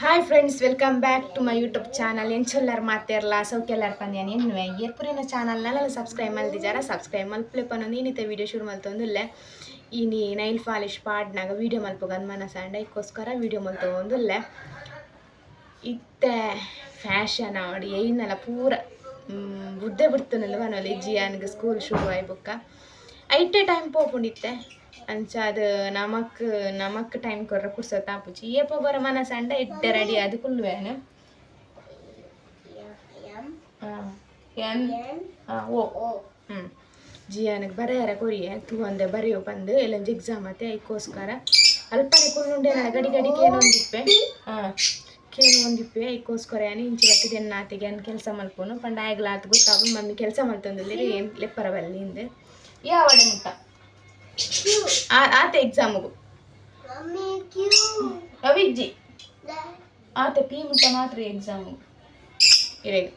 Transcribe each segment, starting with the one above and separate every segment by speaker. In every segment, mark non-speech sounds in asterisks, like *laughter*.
Speaker 1: Hi friends welcome back to my YouTube channel ಎಂಚೊಲ್ಲರ್ ಮಾತೆರ್ಲ ಸೌಖ್ಯಲ್ಲರ್ ಪಂದ್ಯ? ಎನ್ನುವೆ ಎಪ್ಪುರಿನ ಚಾನಲ್ನಲ್ಲ ಸಬ್ಸ್ಕ್ರೈಬ್ ಮಲ್ದಿಜಾರ ಸಬ್ಸ್ಕ್ರೈಬ್ ಮಲ್ಪಲೆ ಪನ್ನೊಂದು ಇನ್ನಿತ ವೀಡಿಯೋ ಶುರು ಮಲ್ತೊಂದುಲ್ಲೆ ಇನಿ ನೈಲ್ ಫಾಲಿಶ್ ಪಾಡ್ನಾಗ ವೀಡಿಯೋ ಮಲ್ಪಗಂದು ಸಂಡ ಇದಕ್ಕೋಸ್ಕರ ವೀಡಿಯೋ ಮಲ್ತೊಂದುಲ್ಲೆ ಇತ್ತೆ ಫ್ಯಾಷನ್ ಆಡಿ ಏನಲ್ಲ ಪೂರ ಬುದ್ಧೆ ಬಿಡ್ತಾನಲ್ಲ ನೋಲಿ ಜಿಯಾನ್ಗೆ ಸ್ಕೂಲ್ ಶುರು ಆಯ್ ಬೊಕ್ಕ. ಐಟೆ ಟೈಮ್ ಪೋಪುಂಡಿತ್ತೆ. ಅಂಚ ಅದು ನಮಕ್ ನಮಕ್ ಟೈಮ್ ಕೊರ್ರೆ ಪುರ್ಸೊತ್ ಆಪುಜಿ ಏಪ ಬರ ಮನಸಂಡ ಎಡ್ಡೆ ರೆಡಿ ಅದು ಕುಲ್ವೇನು ಎನ್? ಓ. ಹ್ಞೂ ಜಿಯಾನಿಗೆ ಬರೆಯಾರ ಕೊರಿಯೆ ತೂವಂದೆ ಬರೆಯೋ ಬಂದು. ಎಲ್ಲೊಂದು ಎಕ್ಸಾಮ್ ಮತ್ತೆ ಐಕೋಸ್ಕರ. ಅಲ್ಪನೆ ಕುಲ್ಲುಂಡೆ ನಾನು ಗಡಿ ಗಡಿ ಕೇನು ಒಂದಿಪ್ಪೆ. ಹಾಂ. ಕೇನು ಒಂದಿಪ್ಪೆ ಅದಕ್ಕೋಸ್ಕರ ಏನು ಇಂಚು ಬರ್ತದೆ ನಾತಿಗೆ ಅನ್ ಕೆಲಸ ಮಲ್ಪೋನು. ಪಂಡ ಆಗ್ಲ ಆತು ಗೊತ್ತಾಗ ಮಮ್ಮಿ ಕೆಲಸ ಮಲ್ತಂದಿಲ್ಲ ಏನು ಲೆಪ್ಪರ ಬಲ್ಲಿ ಹಿಂದೆ. ಯಾವಡೆ ಮುಟ್ಟ ಆತ ಎಕ್ಸಾಮ್ಗು ಅವಿಜ್ಜಿ ಆತ ಪಿ ಮುಟ್ಟ ಮಾತ್ರ ಎಕ್ಸಾಮು ಇರೆಗ್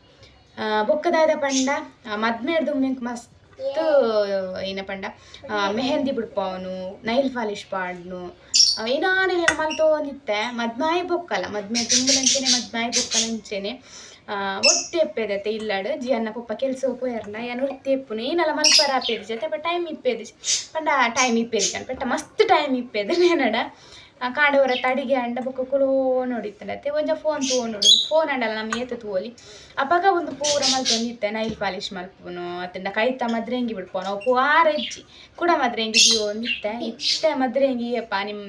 Speaker 1: ಬೊಕ್ಕದಾದ ಪಂಡ ಮದ್ಮೇರ್ದು ಮೆಂಕ್ ಮಸ್ತ್, ಏನ ಪಂಡ? ಮೆಹಂದಿ ಬಿಡ್ಪವನು ನೈಲ್ ಪಾಲಿಶ್ ಪಾಡ್ನು. ಏನಾನೆ ನಾನು ಮಲ್ತೋನಿತ್ತೆ? ಮದ್ಮಾಯಿ ಬೊಕ್ಕಲ್ಲ ಮದ್ಮೆ ತುಂಬಲಂಚೆನೆ ಮದ್ಮಾಯಿ ಬೊಕ್ಕಲಂಚೆನೆ ಎಪ್ಪೆದತ್ತೆ ಇಲ್ಲಾಡು. ಜಿ ಅನ್ನ ಪಪ್ಪ ಕೆಲಸ ಪೋಯರ್ನ ಏನು ಎಪ್ಪುನು ಏನೆಲ್ಲ ಮಲ್ಪರ ಟೈಮ್ ಜೊತೆ ಬಟ್ ಟೈಮ್ ಇಪ್ಪೇದಿ ಪಂಡ ಟೈಮ್ ಇಪ್ಪೇದಿ. ಕಣ್ *laughs* ಕಾಂಡವರ ತಡಿಗೆ ಅಂಡ ಬೊಕ್ಕ ಕುಲೋ ನೋಡಿತ್ತಲತ್ತೆ ಒಂಜ ಫೋನ್ ತೂ ನೋಡು. ಫೋನ್ ಅಂಡಲ್ಲ ನಮ್ಮ ಏತ ತೂವಲಿ ಅಪಗ ಒಂದು ಪೂರ ಮಲ್ತೊಂದಿತ್ತೆ ನೈಲ್ ಪಾಲಿಶ್ ಮಲ್ಪುನು ಅತ್ತಿಂದ ಕೈತ ಮದ್ರೆಂಗಿ ಬಿಡ್ಪೋನು ಅವು ಆರ ಇಜ್ಜಿ ಕೂಡ ಮದ್ರೆಂಗಿ ದಿಯೋ ನಿತ್ತೆ ಇತ್ತೆ ಮದ್ರೆಂಗಿ ಅಪ್ಪ ನಿಮ್ಮ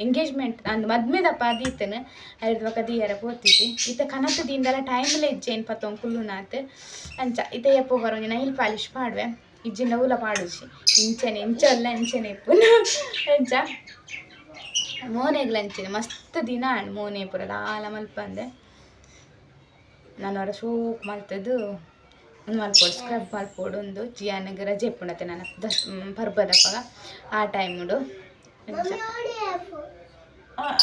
Speaker 1: ಎಂಗೇಜ್ಮೆಂಟ್ ಅಂದ್ ಮದ್ಮೆದಪ್ಪ ಅದೀತನ ಐದು ಬಕ್ಕ ದಿಯರ ಪೋತಿದ್ದೆ. ಇತ್ತ ಕನತ ದಿಂದಲ ಟೈಮ್ಲೆ ಇಜ್ಜೇನು ಪತ್ತೊಂದು ಕುಲ್ಲುನಾತ್. ಅಂಚ, ಇತ್ತ ಎಪ್ಪು ಬರೋಂಜಿ ನೈಲ್ ಪಾಲಿಶ್ ಪಾಡ್ವೆ. ಇಜ್ಜಿನ ಉಲ ಪಾಡುಸಿ. ಇಂಚನೆ, ಇಂಚಲ್ಲ, ಇಂಚನೆ ಇಪ್ಪುನು ಅಂಚ ಮೋನೆಗ್ಲ ಲಂಚಿನ ಮಸ್ತ್ ದಿನ ಆಂಡ್ ಮೋನೆ ಪುರ ಲಾಲ ಮಲ್ಪಂದೆ ನಾನು ಅವರ ಸೂಕ್ ಮಲ್ತದ್ದು, ಒಂದು ಮಲ್ಪೋಡು ಸ್ಕ್ರಬ್ ಮಲ್ಪೋಡು ಒಂದು ಜಿಯಾನಿಗೆ ರಜೆ ಪುಣತೆ ನಾನು ದಸ್ ಪಗ ಆ ಟೈಮುಡು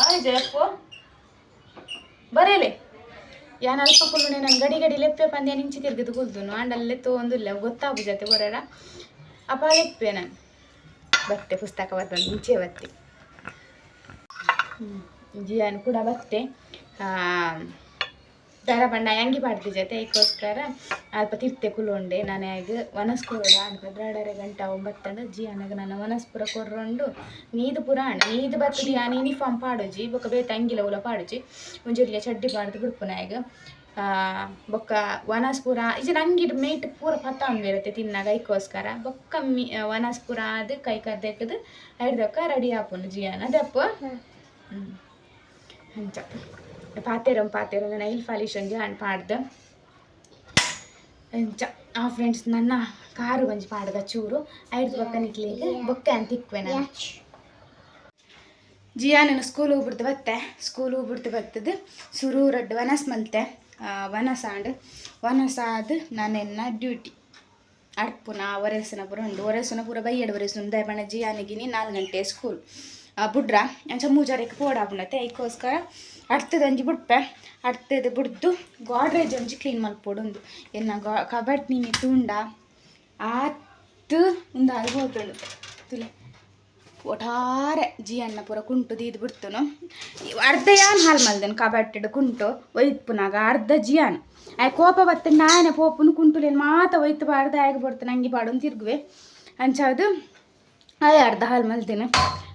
Speaker 1: ಆಯ್ತು ಬರೇಲೆ ಯಾನ್ ಅಲ್ಪ ಕುಲ್ಲುನೆ ನಾನು ಗಡಿ ಗಡಿ ಲೆಪ್ಪೆ ಪಂದ್ಯ ನಿಂಚಿ ತಿರ್ಗಿದು ಕುಲ್ದುನು ಆಂಡಲ್ಲೇ ತೊಂದಿಲ್ಲ ಗೊತ್ತಾಗು ಜೊತೆ ಬರೋರ ಅಪ್ಪ ಲೆಪ್ಪೆ ನಾನು. ಬಟ್ಟೆ ಪುಸ್ತಕ ಬರ್ತಂದು ಮುಂಚೆ ಬತ್ತೆ ಜಿಯಾನ್ ಕೂಡ ಬತ್ತೆ ದರ ಬಣ್ಣ ಅಂಗಿ ಪಾಡ್ತಿ ಜೊತೆ ಅದಕ್ಕೋಸ್ಕರ ಅಲ್ಪ ತಿರ್ತೆ ಕುಲುಂಡೆ. ನಾನು ಆಗ ವನಸ್ಕೊಡ ಅಲ್ಪ ಎರಡರೆ ಗಂಟೆ ಜಿ ಜಿಯಾನಾಗ ನಾನು ವನಸ್ಪುರ ಕೊರ್ರೊಂಡು ನೀದು ಪುರ ಅಂಡ ನೀದು ಬರ್ತದೆ ಯಾನ್ ಯೂನಿಫಾರ್ಮ್ ಪಾಡುಜಿ, ಬೊಕ್ಕ ಬೇತ ಅಂಗಿಲ ಉಲ ಪಾಡುಜಿ ಮುಂಜಾನೆ ಚಡ್ಡಿ ಪಾಡ್ದು ಬಿಡ್ಪುನ ಈಗ ಬೊಕ್ಕ ವನಸ್ಪುರ ಇದು ನಂಗಿಡ್ ಮೇಟ್ ಪೂರ ಪತ್ತ ಇರುತ್ತೆ ತಿನ್ನಾಗ ಐಕೋಸ್ಕರ ಬೊಕ್ಕ ಮಿ, ವನಸ್ಪುರ ಅದು ಕೈ ಕದ್ದೆಕ್ಕದು ಹಿಡ್ದಕ್ಕ ರೆಡಿ ಆಪುನು ಜಿಯಾನ. ಅದಪ್ಪ ಹ್ಞೂ ಅಂಚ ಪಾತೆರಂ ಪಾತೆರಂ ನೈಲ್ ಪಾಲಿಶ್ ಅಂಡ್ ಪಾಡ್ದ. ಅಂಚ ಆ ಫ್ರೆಂಡ್ಸ್ ನನ್ನ ಕಾರು ಒಂಜಿ ಪಾಡ್ದ ಚೂರು. ಐದು ಬೊಕ್ಕ ನಿಕ್ಲಿಗೆ ಬೊಕ್ಕ ಅಂತ ಇಕ್ವೆ ನಾನು. ಜಿಯಾ ನಾನು ಸ್ಕೂಲ್ ಹೋಗ್ಬಿಡ್ತು ಬತ್ತೆ. ಸ್ಕೂಲ್ ಹೋಗ್ಬಿಡ್ತು ಬರ್ತದೆ ಸುರು ರಡ್ಡು ವನಸ್ ಮಲ್ತೆ ವನಸ ಆಂಡ್ ವನಸ ಆದ್ ನಾನೆನ್ನ ಡ್ಯೂಟಿ ಅಡ್ಪುನ ಒರೆಸನ ಪುರ ಉಂಡು. ಒರೆಸನ ಪೂರ ಬೈಯಡ್ ಒರೆಸ ಉಂದು ಬಣ್ಣ ಜಿಯಾನಿಗಿನಿ ನಾಲ್ಕು ಗಂಟೆ ಸ್ಕೂಲ್ ಬುಡ್ರ? ಅಂಚ ಮೂಜಾರಕ್ಕೆ ಪೋಡಾಪುಣತೆ ಐಕೋಸ್ಕರ ಅಡ್ತದ ಒಂಜಿ ಬುಡ್ಪೆ. ಅಡ್ತದ ಬುಡ್ದು ಗಾಡ್ರೇಜ್ ಒಂಜಿ ಕ್ಲೀನ್ ಮಲ್ಪೋಡು ಉಂದು ಎನ್ನ ಗಾ ಕಬಟ್ ನೀಮಿ ತುಂಡ, ಆತು ಉಂದು ಅದು ಹೋತುಂಡು. ತುಲೆ, ಒಟ್ಟಾರೆ ಜಿ ಅನ್ನ ಪೂರ ಕುಂಟು ದೀದ್ ಬಿಡ್ತನು. ಅರ್ಧ ಯಾನ್ ಹಾಲು ಮಲ್ದನು ಕಬಟ್ಟಿಡ್ ಕುಂಟು ಒಯ್ತು ಪುನಾಗ ಅರ್ಧ ಜಿಯಾನ್ ಆಯ್ ಕೋಪ ಬತ್ತೆ ನಾನೇ ಪೋಪುನು ಕುಂಟುಲೇನು ಮಾತ ಒಯ್ತು ಬಾರ್ದು ಆಗಿ ಬರ್ತಾನೆ ಹಂಗೆ ಬಾಡು ತಿರ್ಗುವೆ. ಅಂಚದು ಅದೇ ಅರ್ಧ ಹಾಲು ಮಲ್ತೇನೆ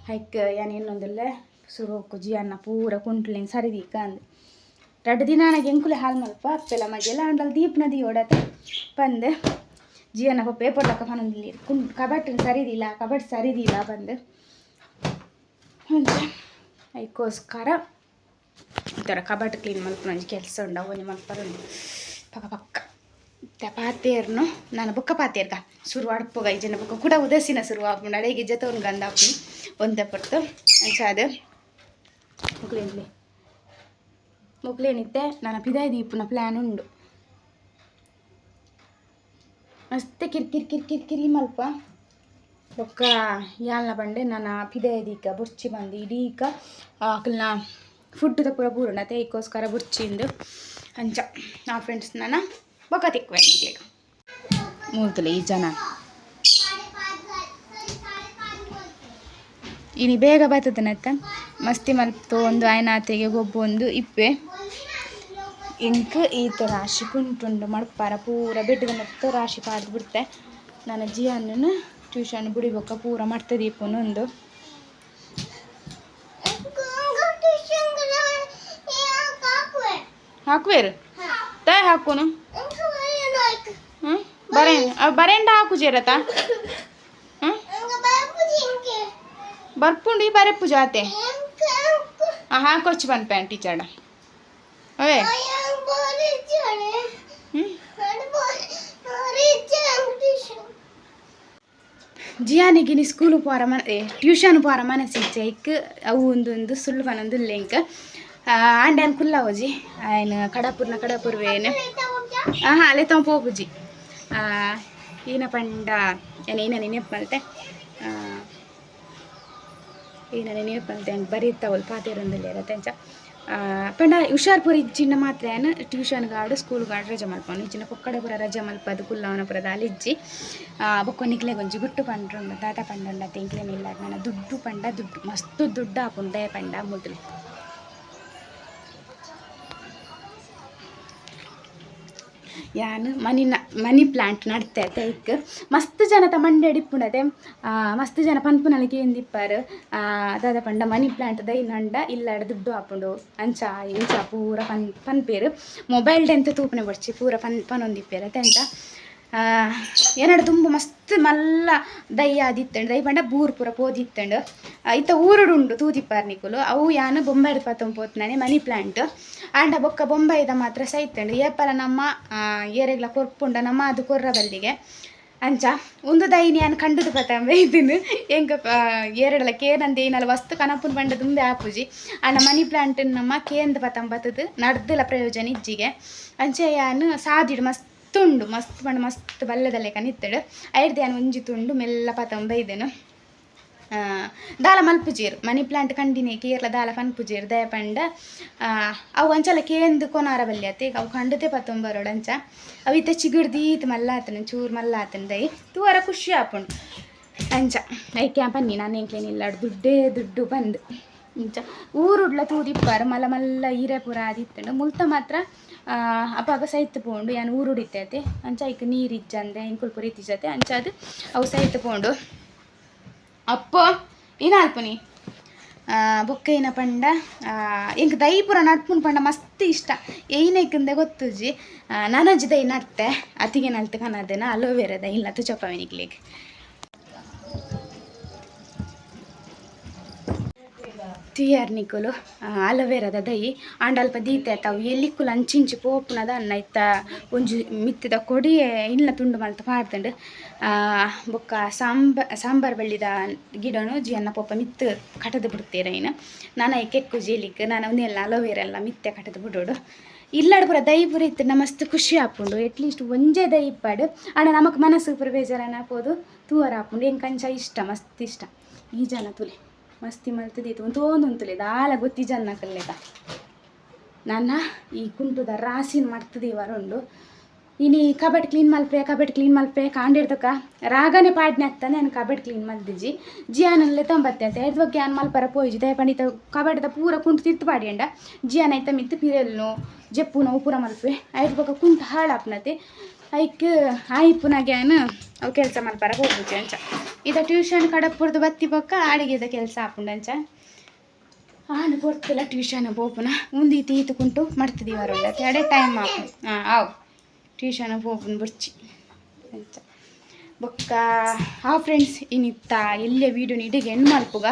Speaker 1: ಹೈಕ್ ಯಾನ ಇನ್ನೊಂದಿಲ್ಲ ಸುರು ಜಿ ಅನ್ನ ಪೂರ ಕುಂಟ್ಲಿಂಗ್ ಸರಿದೀಕ ಅಂದು. ಎರಡು ದಿನ ನನಗೆ ಎಂಕುಲೆ ಹಾಲು ಮಲ್ಪ ಅಪ್ಪೆಲ್ಲ ಮಜೆಲ್ಲ ಅಂಡಲ್ ದೀಪ್ ನದಿ ಓಡತ್ತೆ ಬಂದು. ಜಿ ಅನ್ನ ಪೇಪರ್ ಲಕ್ಕ ಪನೊಂದಿಲ್ಲ ಕುಂ, ಕಬಟ್ ಸರಿದಿಲ್ಲ ಕಬಟ್ ಸರಿದಿಲ್ಲ ಬಂದು. ಅದಕ್ಕೋಸ್ಕರ ಈ ಥರ ಕಬಟ್ ಕ್ಲೀನ್ ಮಲ್ಪನೊಂಜಿ ಕೆಲಸ ಉಂಡ ಒಂಜಿ ಮಲ್ಪರುಂಡು ಪಕ್ಕ ಪಕ್ಕ ಪಾತೇರ್ನು, ನಾನು ಬೊಕ್ಕ ಪಾತೇರ್ಗ ಶುರು ಅಡ್ಪೋಗ ಈ ಜನ ಬೊಕ್ಕ ಕೂಡ ಉದಸಿನ ಶುರು ಆಪುಂಡು ಅಡೆಗೆ ಜೊತೆ ಒಂದು ಗಂಧ ಆಪುನು ಒಂದ ಪಡ್ತು ಅಂಚಾದ ಮುಗ್ಲೇನ್ಲಿ ಮುಗ್ಲೇನಿತ್ತೆ ನಾನು ಪಿದಾಯ್ ದೀಪನ ಪ್ಲ್ಯಾನ್ ಉಂಡು. ಮಸ್ತ್ ಕಿರ್ಕಿರ್ ಕಿರ್ಕಿರ್ ಕಿರಿ ಮಲ್ಪ. ಬೊಕ್ಕ ಯಾಲ್ನ ಬಂಡೆ ನಾನು ಪಿದಾಯದೀಕ ಬುರ್ಚಿ ಬಂದು ಇಡೀಕ ಆಕಲ್ನ ಫುಡ್ದ ಪೂರ ಇಕೋಸ್ಕರ ತೇಗೋಸ್ಕರ ಬುರ್ಚಿಂದು. ಅಂಚ, ಆ ಫ್ರೆಂಡ್ಸ್ ನಾನು ಬೊಕ್ಕ ತಿಕ್ವೆ ನಿಮಗೆ ಮೂಲ್ತಲೆ ಈ ಜನ ಇನಿ ಬೇಗ ಬರ್ತದನತ್ತ ಮಸ್ತಿ ಮಲ್ತು ಒಂದು ಆಯ್ನಾತೆಗೆ ಗೊಬ್ಬು ಒಂದು ಇಪ್ಪೆ ಇಂಕ್ ಈತ ರಾಶಿ ಕುಂಟುಂಡು ಮಡ್ಪಾರ ಪೂರ ಮೊತ್ತ ರಾಶಿ ಪಾಡ್ದು ಬಿಡ್ತೆ ನನ್ನ ಜಿಯನ್ನು ಟ್ಯೂಷನ್ ಬಿಡಿಬೇಕ ಪೂರ ಮಾಡ್ತದೆ ಒಂದು ಹಾಕುವೇರು ತಾಯಿ ಹಾಕೋನು ಬರೆಂಡ ಹಾಕು ಜೇರತ ಹ್ಞೂ ಬರ್ಪುಂಡಿ ಬರೆಪ್ಪು ಜಾತೆ ಹಾಂ ಹಾಕೊಚ್ಚಿ ಬಂದು ಪ್ಯಾಂಟ್ ಟೀಚರ್ಡ ಅವೇ ಹ್ಞೂ ಜಿಯಾನಿಗೆ ನೀ ಸ್ಕೂಲು ಪೋರ ಮನ ಏ ಟ್ಯೂಷನ್ ಪೋರ ಮನಸ್ಸಿಚ್ಚೆ ಇಕ್ ಅವು ಒಂದು ಒಂದು ಸುಳ್ಳು ಪನೊಂದು ಲಿಂಕ್ ಆಂಡ್ಯಾನ್ ಕುಲ್ಲ ಅವಜಿ ಆಯ್ನ ಕಡಪುರ್ನ ಕಡಪುರ್ವೇನು ಹಾಂ ಅಲ್ಲೇ ತಮ್ಮ ಬುಜ್ಜಿ ಈನ ಪಂಡ ಏನ ಏನ ನೆನಪು ಮಲ್ತೆ? ಏನ ನೆನಪು ಮಲ್ತೆ ಹಂಗೆ ಬರೀತಾವಲ್ ಪಾತೇರಂದಲ್ಲಿ ಇರತ್ತೆ ಪಂಡ ಹುಷಾರ್ ಪೂರ ಇಜ್ಜಿನ ಮಾತ್ರ ಏನು? ಸ್ಕೂಲ್ ಗಾಡು ರಜೆ ಮಲ್ಪನು ಇಜ್ಜಿನ ಪೊಕ್ಕಡೆ ಪೂರ ರಜೆ ಮಲ್ಪದು ಕುಲ್ಲವನ ಪುರದ ಅಲಿಜ್ಜಿ ಬೊಕ್ಕೊನಿಕ್ಲೆ ಗೊಂಜಿ ಗುಟ್ಟು ಪಂಡ್ರುಂಡು ತಾತ ಪಂಡ ತೆಂಕ್ಲೆ ಇಲ್ಲ ನಾನು ದುಡ್ಡು ಪಂಡ, ದುಡ್ಡು, ಮಸ್ತ್ ದುಡ್ಡು ದಯ ಪಂಡ ಮುದ್ಲು. ಯಾನ್? ಮನಿ ಮನಿ ಪ್ಲಾಂಟ್ ನಡ್ತೆ ತೈಕ್ ಮಸ್ತ್ ಜನ ತ ಮಂಡೆ ಡಿಪ್ಪುಂಡತೆ ಮಸ್ತ್ ಜನ ಪನ್ಪುನಲಿಗೆ ಎಂದಿಪ್ಪಾರು. ದಾದ ಪಂಡ ಮನಿ ಪ್ಲಾಂಟ್ ದೈ ನಂಡ ಇಲ್ಲಾಡ ದುಡ್ಡು ಹಾಪುಂಡು. ಅಂಚ, ಇಂಚ ಪೂರ ಪನ್, ಪನ್ಪೇರು. ಮೊಬೈಲ್ ಎಂತ ತೂಪನೆ ಬರ್ಚಿ, ಪೂರ ಪನ್ ಪನೊಂದಿಪ್ಪೇರು ಅತೆಂತ ಎರಡು ತುಂಬ ಮಸ್ತ್ ಮಲ್ಲ ದೈ ಆದಿತ್ತಂಡು ದೈ ಪಂಡ ಬೂರ್ ಪೂರ ಪೋದಿತ್ತಂಡು. ಇತ್ತ ಊರುಡುಂಡು ತೂದಿಪ್ಪಾರ್ನಿಕುಲು ಅವು ಯಾನು ಬೊಂಬೈಡ್ ಪೋತ್ನಾನೆ ಮನಿ ಪ್ಲಾಂಟ್. ಆಂಡ ಬೊಕ್ಕ ಬೊಂಬೈದ ಮಾತ್ರ ಸೈತಂಡು ಏಪಲ ನಮ್ಮ ಏರೆಗ್ಲ ಕೊರ್ಪುಂಡ ನಮ್ಮ ಅದು ಕೊರ್ರ ಬಲ್ಲಿಗೆ ಅಂಚ ಒಂದು ದೈನಿ ನಾನು ಕಂಡುದು ಪತಂಬೆ ಇದನ್ನು ಎಂಕ ಏರಡಲ ಕೇನಂದ ಏನಲ್ಲ, ವಸ್ತು ಕನಪುನ್ ಬಂಡ ದುಂಬೆ ಆಪುಜಿ. ಆಂಡ ಮನಿ ಪ್ಲಾಂಟ್ ನಮ್ಮ ಕೇಂದ್ರ ಪತ್ತಂಬತ್ತದು ನಡ್ದಲ ಪ್ರಯೋಜನ ಇಜ್ಜಿಗೆ. ಅಂಚೆ ಯಾನು ಸಾದಿಡು ಮಸ್ತ್ ತುಂಡು, ಮಸ್ತ್ ಪಂಡ ಮಸ್ತ್ ಬಲ್ಲದಲ್ಲೇ ಕನಿತ್ತಡು ಐರ್ದು ಯಾನು ಒಂಜಿ ತುಂಡು, ಮೆಲ್ಲ ಪತಂಬ ಬೈದೆನು ದಾಲ ಮಲ್ಪುಜೀರು ಮನಿ ಪ್ಲಾಂಟ್ ಕಂಡಿನಿ, ಕೇರಳ ದಾಲ ಪನ್ಪುಜೀರು ದಯ ಪಂಡ. ಅವು ಅಂಚಲ ಕೇಂದು ಕೊನಾರ ಬಲ್ಲಿ ಅತ್ತೆ. ಅವು ಕಂಡತೆ ಪತ್ತೊಂಬರೋಡು ಅಂಚ. ಅವು ಇತ್ತ ಚಿಗುಡ್ದೀತ್ ಮಲ್ಲ ಆತನ ಚೂರು ಮಲ್ಲ ಆತನ ದೈ. ತೂವರ ಖುಷಿ ಆಪುಂಡು ಅಂಚ. ಐಕ್ಯಾ ಪನ್ನಿ, ನಾನು ಎಂಕ್ಲೇನಿಲ್ಲ ದುಡ್ಡೇ ದುಡ್ಡು ಬಂದು. ಇಂಚ ಊರುಡ್ಲ ತೂದಿಪ್ಪಾರು ಮಲ್ಲ ಮಲ್ಲ ಈರೆ ಪುರ ಆದಿತ್ತಂಡು. ಮುಲ್ತ ಮಾತ್ರ ಅಪಾಗ ಸೈತ್ ಪೋಂಡು, ಯಾನ್ ಊರುಡಿತೈತೆ ಅಂಚ ಐಕ್ ನೀರು ಇಜ್ಜಂದೆ ಇಂಕುಲ್ ರೀತಿ ಜೊತೆ ಅಂಚ ಅದು ಅವು ಸೈತ್ ಪೋಂಡು. ಅಪ್ಪ, ಏನ ಅಲ್ಪನಿ ಬೊಕ್ಕ ಏನ ಪಂಡ ಎಂಕ್ ದೈ ಪೂರ ನಡ್ಪುನ್ ಪಂಡ ಮಸ್ತ್ ಇಷ್ಟ. ಏನೇಕಂದೆ ಗೊತ್ತುಜಿ ನನಜಿ ದೈ ನಡ್ತೆ. ಅತಿಗೆ ನಲ್ತು ಕನದೇನ ಅಲೋವೆರ ದೈ ಇಲ್ಲ ತುಚಪ್ಪವಿನಿಕ್ಲಿಗೆ ನಿಕುಲು ಅಲವೇರದ ದೈ ಆಂಡ ಅಲ್ಪ ದೀತೆ ತಾವು ಎಲ್ಲಿಕ್ಕುಲು ಅಂಚಿಂಚಿ ಪೋಪುನದ ಅನ್ನ ಇತ್ತ ಒಂಜಿ ಮಿತ್ತದ ಕೊಡಿಯೆ ಇಲ್ಲ ತುಂಡು ಮಲ್ತ ಪಾಡ್ದಂಡು ಬೊಕ್ಕ ಸಾಂಬ, ಸಾಂಬಾರ್ ಬಳ್ಳಿದ ಗಿಡನು ಜಿಯನ್ನ ಪೋಪ ಮಿತ್ತ ಕಟದು ಬಿಡ್ತೀರ ಇನ್ನು. ನಾನು ಕೆಕ್ಕು ಜೀಲಿಕ್ ನಾನು ಅವನ್ನೆಲ್ಲ ಅಲೋವೇರ ಎಲ್ಲ ಮಿತ್ತೆ ಕಟದು ಬಿಡೋಡು. ಇಲ್ಲಾಡು ಪೂರ ದೈ ಪೂರ ಇತ್ತು ಮಸ್ತ್ ಖುಷಿ ಆಪುಂಡು. ಎಟ್ಲೀಸ್ಟ್ ಒಂಜೇ ದೈ ಇಪ್ಪಾಡು. ಆಂಡ ನಮಕ್ ಮನಸ್ಸು ಪೂರ ಬೇಜಾರನ ಹಾಕೋದು ತೂವರ ಆಪುಂಡು. ಹೆಂಗೆ ಕಂಚ ಇಷ್ಟ, ಮಸ್ತ್ ಇಷ್ಟ. ಈ ಜನ ತುಲೆ. ಮಸ್ತಿ ಮಲ್ತದೀತು ಒಂದು ತೋಂದುಂತುಲೆ ದಾಲ ಗೊತ್ತಿ ಜನ್ನ ಕಲ್ಲೆದ ನನ್ನ ಈ ಕುಂಟುದ ರಾಸಿನ ಮಾಡ್ತದೆ ವರುಂಡು. ಇನಿ ಕಬಡ್ ಕ್ಲೀನ್ ಮಲ್ಪೆ ಕಬಡ್ ಕ್ಲೀನ್ ಮಲ್ಪೆ ಕಾಂಡಿಡ್ದಕ್ಕ ರಾಗನೆ ಪಾಡ್ನೆ ಆಗ್ತಾನೆ ನಾನು ಕಬಡ್ ಕ್ಲೀನ್ ಮಲ್ದಿಜಿ ಜಿಯಾನಲ್ಲೇ ತಂಬತ್ತೆ ಅಂತ ಎಡ್ ಬಗ್ಗೆ ನಾನು ಮಲ್ಪರ ಪೋಯ್ಜಿ. ದಯ ಪಂಡಿತ ಕಬಡ್ದ ಪೂರ ಕುಂಟು ತಿರ್ತು ಪಾಡಿ ಅಂಡ. ಜಿಯಾನ ಐತ ಮಿತ್ತು ಪಿರೆಲ್ನು ಜಪ್ಪುನ ಪೂರ ಮಲ್ಪೆ. ಐಡ್ ಬಗ್ಗೆ ಕುಂಟು ಹಾಳಾಪ್ನತೆ ಐಕ್ ಆಯ್ಪುನಾಗ್ಯಾನ ಅವು ಕೆಲಸ ಮಲ್ಪರ ಹೋಗ್ಬಿಟ್ಟು ಅಂಚ. ಇದ ಟ್ಯೂಷನ್ ಕಡಪುರ್ದು ಬತ್ತಿ ಬೊಕ್ಕ ಅಡಿಗೆದ ಕೆಲಸ ಆಪುಂಡಂಚ ಆನು ಕೊಡ್ತಿಲ್ಲ ಟ್ಯೂಷನ್ ಪೋಪುನ ಮುಂದೆ ತೀತು ಕುಂಟು ಮಾಡ್ತಿದ್ದೀವಿ ಎರಡೇ ಟೈಮ್ ಹಾಕು ಹಾಂ ಅವು ಟ್ಯೂಷನ್ ಪೋಪುನ ಬುರ್ಚಿ. ಅಂಚ. ಬೊಕ್ಕ ಆ ಫ್ರೆಂಡ್ಸ್ ಇನ್ನಿತ್ತ ಎಲ್ಲೇ ವೀಡಿಯೋ ಇಡಿಗೆ ಹೆಣ್ಣು ಮಲ್ಪುಗ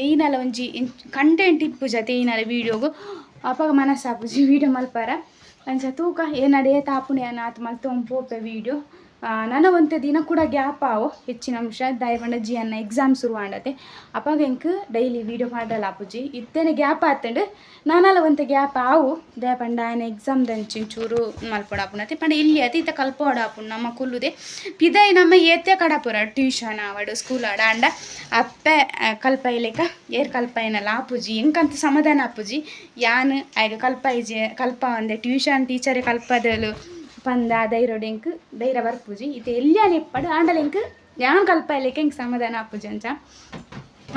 Speaker 1: ಏನಲ್ಲ ಒಂಜಿ ಕಂಟೆಂಟ್ ಇಪ್ಪು ಜೊತೆ ಏನಲ್ಲ ವೀಡಿಯೋಗು ಅಪ್ಪಾಗ ಮನಸ್ಸಾಪುಜಿ ವೀಡಿಯೋ ಮಲ್ಪಾರ. ಅಂಚ ತೂಕ ಏನಡೆ ತಾಪುಣೆ ಆತು ಮಲ್ತೊಂದು ಪೋಪೆ ವೀಡಿಯೋ ನನ್ನ ಒಂತೆ ದಿನ ಕೂಡ ಗ್ಯಾಪ್ ಆವು? ಹೆಚ್ಚಿನ ಅಂಶ. ದಯವಂಡ ಜಿ ಅನ್ನ ಎಕ್ಸಾಮ್ ಶುರು ಮಾಡತ್ತೆ. ಅಪ್ಪಾಗ ಎಂಕ್ ಡೈಲಿ ವೀಡಿಯೋ ಮಾಡಲ್ಲ ಅಪ್ಪುಜಿ. ಇತ್ತೇನೆ ಗ್ಯಾಪ್ ಆತಂಡು. ನಾನಲ್ಲ ಒಂದು ಗ್ಯಾಪ್ ಆವು. ದಯಪಂಡ ಆಯ್ನ ಎಕ್ಸಾಮ್ ದಂಚಿನ ಚೂರು ಮಲ್ಪೊಡ ಆಪುನತೆ ಪಂಡ ಇಲ್ಲಿ ಅತಿ ಇತ್ತ ಕಲ್ಪೋಡ ಆಪುಂಡು ನಮ್ಮ ಕುಲ್ಲುದೆ. ಪಿದೈ ನಮ್ಮ ಏತೆ ಕಡಪುರ. ಟ್ಯೂಷನ್ ಆವಡು ಸ್ಕೂಲ್ ಆಡ. ಅಂಡ ಅಪ್ಪೆ ಕಲ್ಪೈಲೇಕ ಏರ್ ಕಲ್ಪ ಏನಲ್ಲ ಆಪುಜಿ ಎಂಕಂತ ಸಮಾಧಾನ ಅಪ್ಪುಜಿ. ಯಾನ್, ಆಯ್ಗ ಕಲ್ಪ ಇಜೆ ಕಲ್ಪ ಅಂದೆ ಟ್ಯೂಷನ್ ಟೀಚರೇ ಕಲ್ಪದಲು. ಪಂದ ಧೈರ್ಯ ದೈರವರ್ ಧೈರ್ಯ ಬರ್ಪುಜಿ ಇದು ಎಲ್ಲಿಯಾನ ಇಪ್ಪಡು ಆಂಡಲೆಂಕ್ ಯಾನ್ ಕಲ್ಪ ಇಲ್ಲಕ್ಕೆ ಎಂಕ್ ಸಮಾಧಾನ ಆಪುಜಿ ಅಂಚ.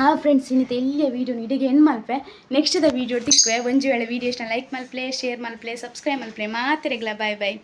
Speaker 1: ಆ ಫ್ರೆಂಡ್ಸ್ ಇನ್ನಿತ ಎಲ್ಲಿಯ ವೀಡಿಯೋ ಇಡಿಗೆ ಏನು ಮಲ್ಪೆ? ನೆಕ್ಸ್ಟ್ ದ ವೀಡಿಯೋ ಟಿಕ್ವೆ ಒಂಜಿ ವೇಳೆ ವೀಡಿಯೋ ಇಷ್ಟ ಲೈಕ್ ಮಲ್ಪ್ಲೆ ಶೇರ್ ಮಲ್ಪ್ಲೆ ಸಬ್ಸ್ಕ್ರೈಬ್ ಮಲ್ಪ್ಲೆ ಮಾತ್ರೆಗಳ ಬಾಯ್ ಬಾಯ್